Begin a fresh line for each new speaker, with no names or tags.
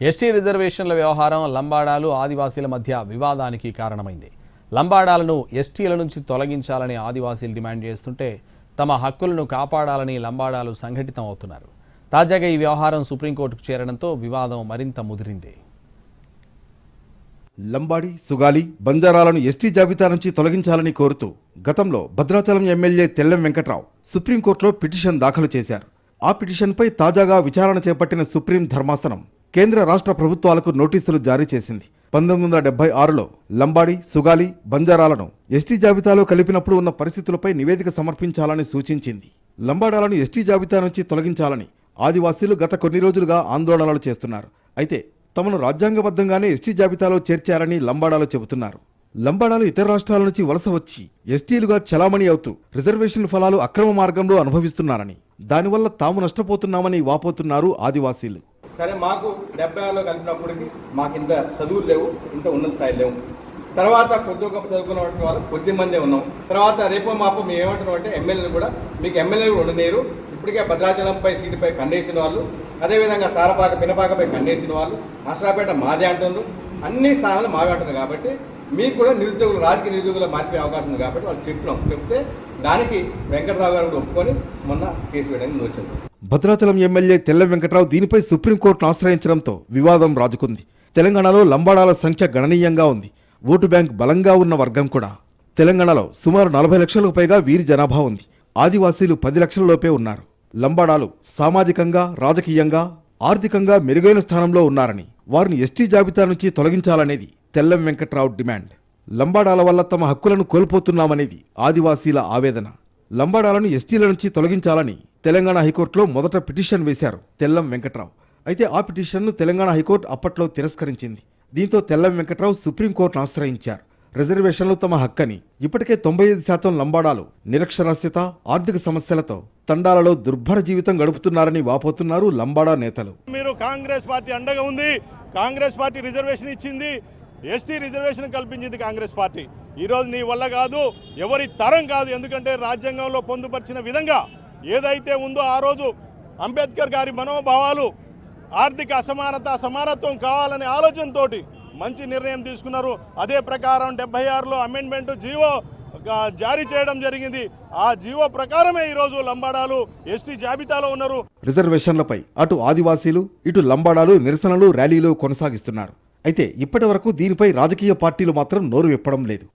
ST రిజర్వేషన్ల వ్యవహారం లంబాడాలు ఆదివాసీల మధ్య వివాదానికి కారణమైంది. లంబాడాలను ఎస్టీల నుంచి తొలగించాలని ఆదివాసీలు డిమాండ్ చేస్తుంటే తమ హక్కులను కాపాడాలని లంబాడాలు సంఘటితం అవుతున్నారు. తాజాగా ఈ వ్యవహారం సుప్రీంకోర్టుకు చేరడంతో వివాదం మరింత ముదిరింది.
లంబాడి సుగాలి బంజారాలను ఎస్టీ జాబితా నుంచి తొలగించాలని కోరుతూ గతంలో భద్రాచలం ఎమ్మెల్యే తెల్లం వెంకట్రావు సుప్రీంకోర్టులో పిటిషన్ దాఖలు చేశారు. ఆ పిటిషన్పై తాజాగా విచారణ చేపట్టిన సుప్రీం ధర్మాసనం కేంద్ర రాష్ట్ర ప్రభుత్వాలకు నోటీసులు జారీ చేసింది. పంతొమ్మిది వందల డెబ్బై ఆరులో లంబాడి సుగాలి బంజారాలను ఎస్టీ జాబితాలో కలిపినప్పుడు ఉన్న పరిస్థితులపై నివేదిక సమర్పించాలని సూచించింది. లంబాడాలను ఎస్టీ జాబితా నుంచి తొలగించాలని ఆదివాసీలు గత కొన్ని రోజులుగా ఆందోళనలు చేస్తున్నారు. అయితే తమను రాజ్యాంగబద్ధంగానే ఎస్టీ జాబితాలో చేర్చారని లంబాడాలు చెబుతున్నారు. లంబాడాలు ఇతర రాష్ట్రాల నుంచి వలస వచ్చి ఎస్టీలుగా చలామణి అవుతూ రిజర్వేషన్ ఫలాలు అక్రమ మార్గంలో అనుభవిస్తున్నారని దానివల్ల తాము నష్టపోతున్నామని వాపోతున్నారు ఆదివాసీలు.
సరే మాకు డెబ్బై ఆరులో కలిపినప్పటికీ మాకు ఇంత చదువులు లేవు ఇంత ఉన్నత స్థాయి లేవు. తర్వాత కొద్ది గొప్ప చదువుకున్న వాళ్ళు కొద్ది మందే ఉన్నాం. తర్వాత రేపో మాపో మేము ఏమంటున్నాం అంటే ఎమ్మెల్యేలు కూడా మీకు ఎమ్మెల్యేలు ఉండలేరు. ఇప్పటికే భద్రాచలంపై సీటుపై కన్నేసిన వాళ్ళు అదేవిధంగా సారపాక పినపాకపై కన్నేసిన వాళ్ళు అసరాపేట మాదే అంటున్నారు. అన్ని స్థానాలు మావే అంటున్నారు కాబట్టి మీకు కూడా నిరుద్యోగులు రాజకీయ నిరుద్యోగులు మారిపోయే అవకాశం ఉంది కాబట్టి వాళ్ళు చెప్పినాం. చెప్తే దానికి వెంకటరావు గారు కూడా ఒప్పుకొని మొన్న కేసు వేయడానికి వచ్చింది.
భద్రాచలం ఎమ్మెల్యే తెల్ల వెంకట్రావు దీనిపై సుప్రీంకోర్టును ఆశ్రయించడంతో వివాదం రాజుకుంది. తెలంగాణలో లంబాడాల సంఖ్య గణనీయంగా ఉంది. ఓటు బ్యాంక్ బలంగా ఉన్న వర్గం కూడా. తెలంగాణలో సుమారు నలభై లక్షలకు పైగా వీరి జనాభా ఉంది. ఆదివాసీలు పది లక్షలలోపే ఉన్నారు. లంబాడాలు సామాజికంగా రాజకీయంగా ఆర్థికంగా మెరుగైన స్థానంలో ఉన్నారని వారిని ఎస్టీ జాబితా నుంచి తొలగించాలనేది తెల్లం వెంకట్రావు డిమాండ్. లంబాడాల వల్ల తమ హక్కులను కోల్పోతున్నామనేది ఆదివాసీల ఆవేదన. లంబాడాలను ఎస్టీల నుంచి తొలగించాలని తెలంగాణ హైకోర్టులో మొదట పిటిషన్ వేశారు తెల్లం వెంకట్రావు. అయితే ఆ పిటిషన్ను తెలంగాణ హైకోర్టు అప్పట్లో తిరస్కరించింది. దీంతో తెల్లం వెంకట్రావు సుప్రీంకోర్టును ఆశ్రయించారు. రిజర్వేషన్లు తమ హక్కని ఇప్పటికే తొంభై ఐదు శాతం లంబాడాలు నిరక్షరాస్యత ఆర్థిక సమస్యలతో తండాలలో దుర్భర జీవితం గడుపుతున్నారని వాపోతున్నారు లంబాడా నేతలు.
మీరు కాంగ్రెస్ పార్టీ అండగా ఉంది కాంగ్రెస్ పార్టీ రిజర్వేషన్ ఇచ్చింది ఎస్టీ రిజర్వేషన్ కల్పించింది కాంగ్రెస్ పార్టీ. ఈరోజు నీ వల్ల కాదు ఎవరి తరం కాదు ఎందుకంటే రాజ్యాంగంలో పొందుపరిచిన విధంగా ఏదైతే ఉందో ఆ రోజు అంబేద్కర్ గారి మనోభావాలు ఆర్థిక అసమానత సమానత్వం కావాలనే ఆలోచనతోటి మంచి నిర్ణయం తీసుకున్నారు. అదే ప్రకారం డెబ్బై ఆరులో అమెండ్మెంట్ జీవో జారీ చేయడం జరిగింది. ఆ జీవో ప్రకారమే ఈరోజు లంబాడాలు ఎస్టీ జాబితాలో ఉన్నారు.
రిజర్వేషన్లపై అటు ఆదివాసీలు ఇటు లంబాడాలు నిరసనలు ర్యాలీలు కొనసాగిస్తున్నారు. అయితే ఇప్పటి వరకు దీనిపై రాజకీయ పార్టీలు మాత్రం నోరు విప్పడం లేదు.